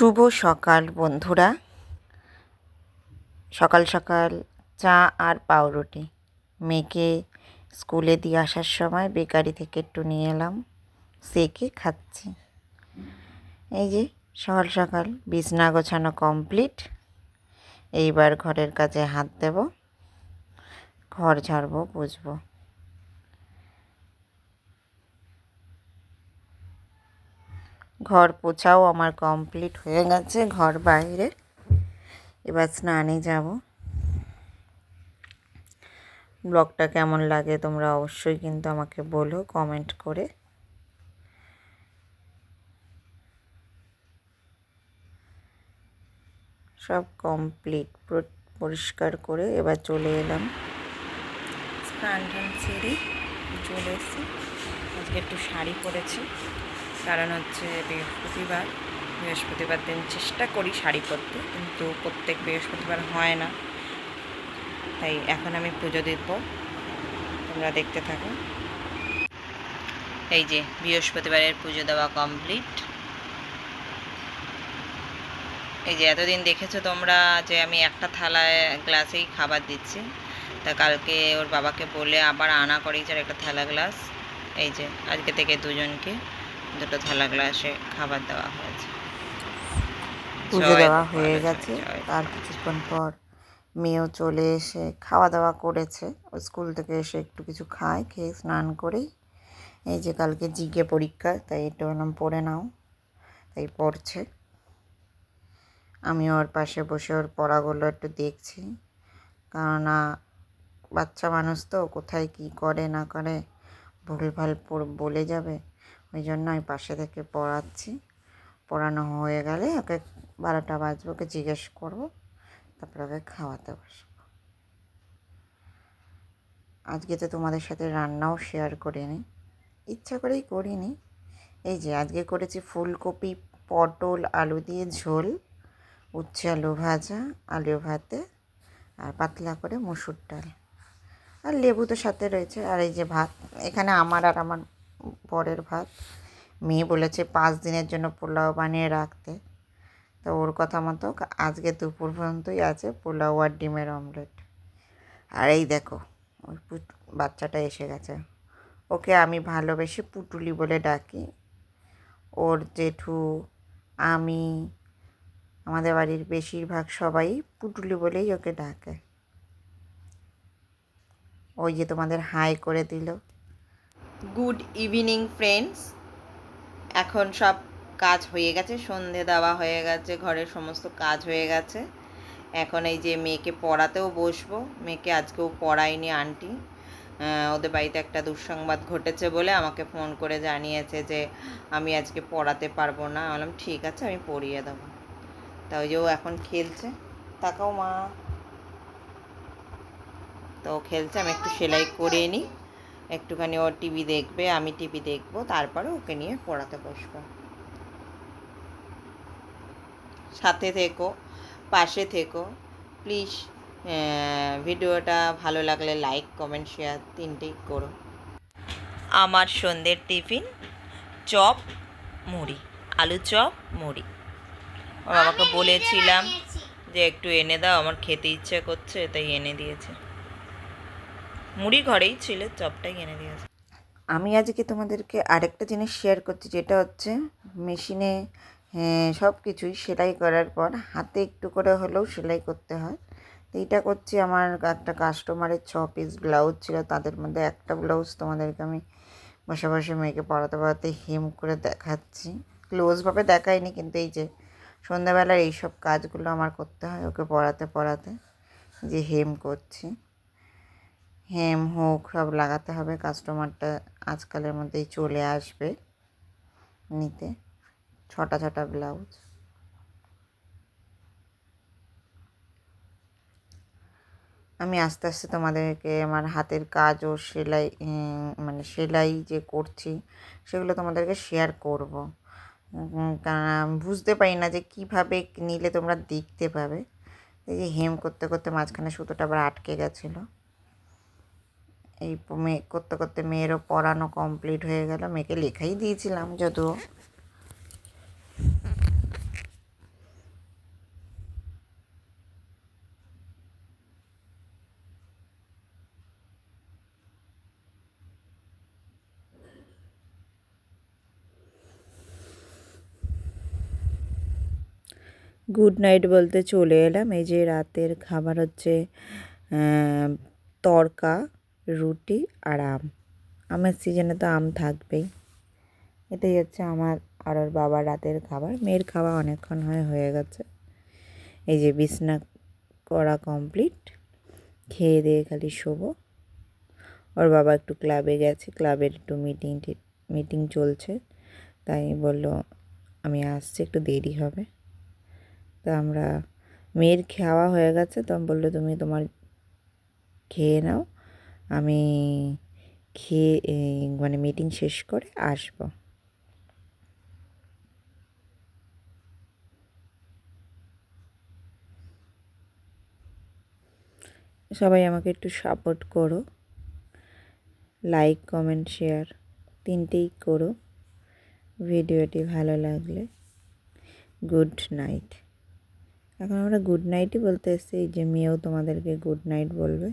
শুভ সকাল, বন্ধুরা। সকাল সকাল চা আর পাউরুটি। মেয়েকে স্কুলে দিয়ে আসার সময় বেকারি থেকে একটু নিয়ে এলাম। সেকে খাচ্ছি। এই যে, সকাল সকাল বিছনা গোছানো কমপ্লিট এইবার ঘরের কাজে হাত দেব। ঘর ঝাড়বো বুঝব ঘর পোছাও আমার কমপ্লিট হয়ে গেছে, ঘর বাইরে। এবার স্নানে যাব। ব্লগটা কেমন লাগে তোমরা অবশ্যই কিন্তু আমাকে বলো কমেন্ট করে। সব কমপ্লিট পরিষ্কার করে এবার চলে এলাম। স্নান টান সেরে চলে এসেছি। আজকে একটু শাড়ি পরেছি। কারণ হচ্ছে বৃহস্পতিবার বৃহস্পতিবার দিন চেষ্টা করি শাড়ি পরতে, কিন্তু প্রত্যেক বৃহস্পতিবার হয় না। তাই এখন আমি পুজো দিব। তোমরা দেখতে থাকো। এই যে বৃহস্পতিবারের পুজো দেওয়া কমপ্লিট এই যে এতদিন দেখেছ তোমরা যে আমি একটা থালায় গ্লাসেই খাবার দিচ্ছি। তা কালকে ওর বাবাকে বলে আবার আনা করেছে একটা থালা গ্লাস এই যে আজকে থেকে দুজনকে। দুটো থালা গ্লাসে খাবার দেওয়া হয়েছে। পুজো দেওয়া হয়ে গেছে। তার কিছুক্ষণ পর মেয়েও চলে এসে খাওয়া দাওয়া করেছে। স্কুল থেকে এসে একটু কিছু খায় খেয়ে স্নান করেই এই যে কালকে জিগে পরীক্ষা তাই একটু বললাম পড়ে নাও তাই পড়ছে। আমি ওর পাশে বসে ওর পড়াগুলো একটু দেখছি। কেননা বাচ্চা মানুষ তো কোথায় কি করে না করে ভুলভাল বলে যাবে। ওই জন্য আমি পাশে থেকে পড়াচ্ছি। পড়ানো হয়ে গেলে ওকে বারোটা বাজবে, ওকে জিজ্ঞেস করব, তারপরে ওকে খাওয়াতে বসবো। আজকে তো তোমাদের সাথে রান্নাও শেয়ার করিনি। ইচ্ছা করেই করিনি। এই যে আজকে করেছি ফুলকপি, পটল, আলু দিয়ে ঝোল, উচ্ছে আলু ভাজা, আলু ভাতে, আর পাতলা করে মুসুর ডাল। আর লেবু তো সাথে রয়েছে। আর এই যে ভাত, এখানে আমার আর আমার পরের ভাত। মেয়ে বলেছে, পাঁচ দিনের জন্য পোলাও বানিয়ে রাখতে। তো ওর কথা মতো আজকে দুপুর পর্যন্তই আছে পোলাও আর ডিমের অমলেট। আর এই দেখো, ওই বাচ্চাটা এসে গেছে। ওকে আমি ভালোবেসে পুটুলি বলে ডাকি। ওর জেঠু, আমি, আমাদের বাড়ির বেশিরভাগ সবাই পুটুলি বলেই ওকে ডাকে। ওই যে তোমাদের হাই করে দিল। Good evening, friends. এখন সব কাজ হয়ে গেছে, সন্ধে দেওয়া হয়ে গেছে, ঘরের সমস্ত কাজ হয়ে গেছে। এখন এই যে মেয়েকে পড়াতেও বসবো, মেয়েকে আজকেও পড়ায়নি আন্টি। ওদের বাড়িতে একটা দুঃসংবাদ ঘটেছে বলে আমাকে ফোন করে জানিয়েছে যে আমি আজকে পড়াতে পারব না। বললাম, ঠিক আছে, আমি পড়িয়ে দেবো। তা ওই যে ও এখন খেলছে। তাকাও মা। তো খেলছে, আমি একটু সেলাই করে নিই। একটুখানি ও টিভি দেখবে আমি টিভি দেখব তারপরে ওকে নিয়ে পড়াতে বসবো। সাথে থেকো পাশে থেকো প্লিজ ভিডিওটা ভালো লাগলে লাইক কমেন্ট শেয়ার তিনটেই করো। আমার সন্ধ্যের টিফিন চপ মুড়ি আলু চপ মুড়ি। ওর বাবাকে বলেছিলাম যে একটু এনে দাও আমার খেতে ইচ্ছে করছে তাই এনে দিয়েছে। মুড়ি ঘরেই ছিল চপটাই এনে দিয়েছে। আমি আজকে তোমাদেরকে আরেকটা জিনিস শেয়ার করছি, যেটা হচ্ছে মেশিনে সব কিছুই সেলাই করার পর হাতে একটু করে হলেও সেলাই করতে হয়। তো এইটা করছি আমার একটা কাস্টমারের ছ পিস ব্লাউজ ছিল, তাদের মধ্যে একটা ব্লাউজ তোমাদেরকে আমি বসে বসে মেয়েকে পড়াতে পড়াতে হেম করে দেখাচ্ছি। ক্লোজভাবে দেখাইনি, কিন্তু এই যে সন্ধ্যাবেলার এইসব কাজগুলো আমার করতে হয় ওকে পড়াতে পড়াতে, যে হেম করছি। হেম হোক, সব লাগাতে হবে। কাস্টমারটা আজকালের মধ্যেই চলে আসবে নিতে। ছটা ছটা ব্লাউজ আমি আস্তে আস্তে তোমাদেরকে আমার হাতের কাজ ও সেলাই মানে সেলাই যে করছি, সেগুলো তোমাদেরকে শেয়ার করব। কারণ বুঝতে পারি না যে কীভাবে নিলে তোমরা দেখতে পাবে। এই যে হেম করতে করতে মাঝখানে সুতোটা আবার আটকে গেছিল। এই মেয়ে করতে করতে মেয়েরও পড়ানো কমপ্লিট হয়ে গেল। মেয়েকে লেখাই দিয়েছিলাম যদিও। গুড নাইট বলতে চলে এলাম। এই যে রাতের খাবার হচ্ছে তরকা। রুটি আর আম। আমের সিজনে তো আম থাকবেই। এটাই হচ্ছে আমার আর ওর বাবার রাতের খাবার। মেয়ের খাওয়া অনেকক্ষণ হয়, হয়ে গেছে। এই যে বিছনা করা কমপ্লিট খেয়ে দিয়ে খালি শোবো। ওর বাবা একটু ক্লাবে গেছে। ক্লাবের একটু মিটিং মিটিং চলছে। তাই বলল, আমি আসছি, একটু দেরি হবে। তা আমরা, মেয়ের খাওয়া হয়ে গেছে। তো বলল, তুমি তোমার খেয়ে নাও। আমি খেয়ে মানে মিটিং শেষ করে আসব। সবাই আমাকে একটু সাপোর্ট করো। লাইক কমেন্ট শেয়ার তিনটেই করো। ভিডিওটি ভালো লাগলে গুড নাইট এখন আমরা গুড নাইটই বলতে এসেছি, যে মেয়েও তোমাদেরকে গুড নাইট বলবে।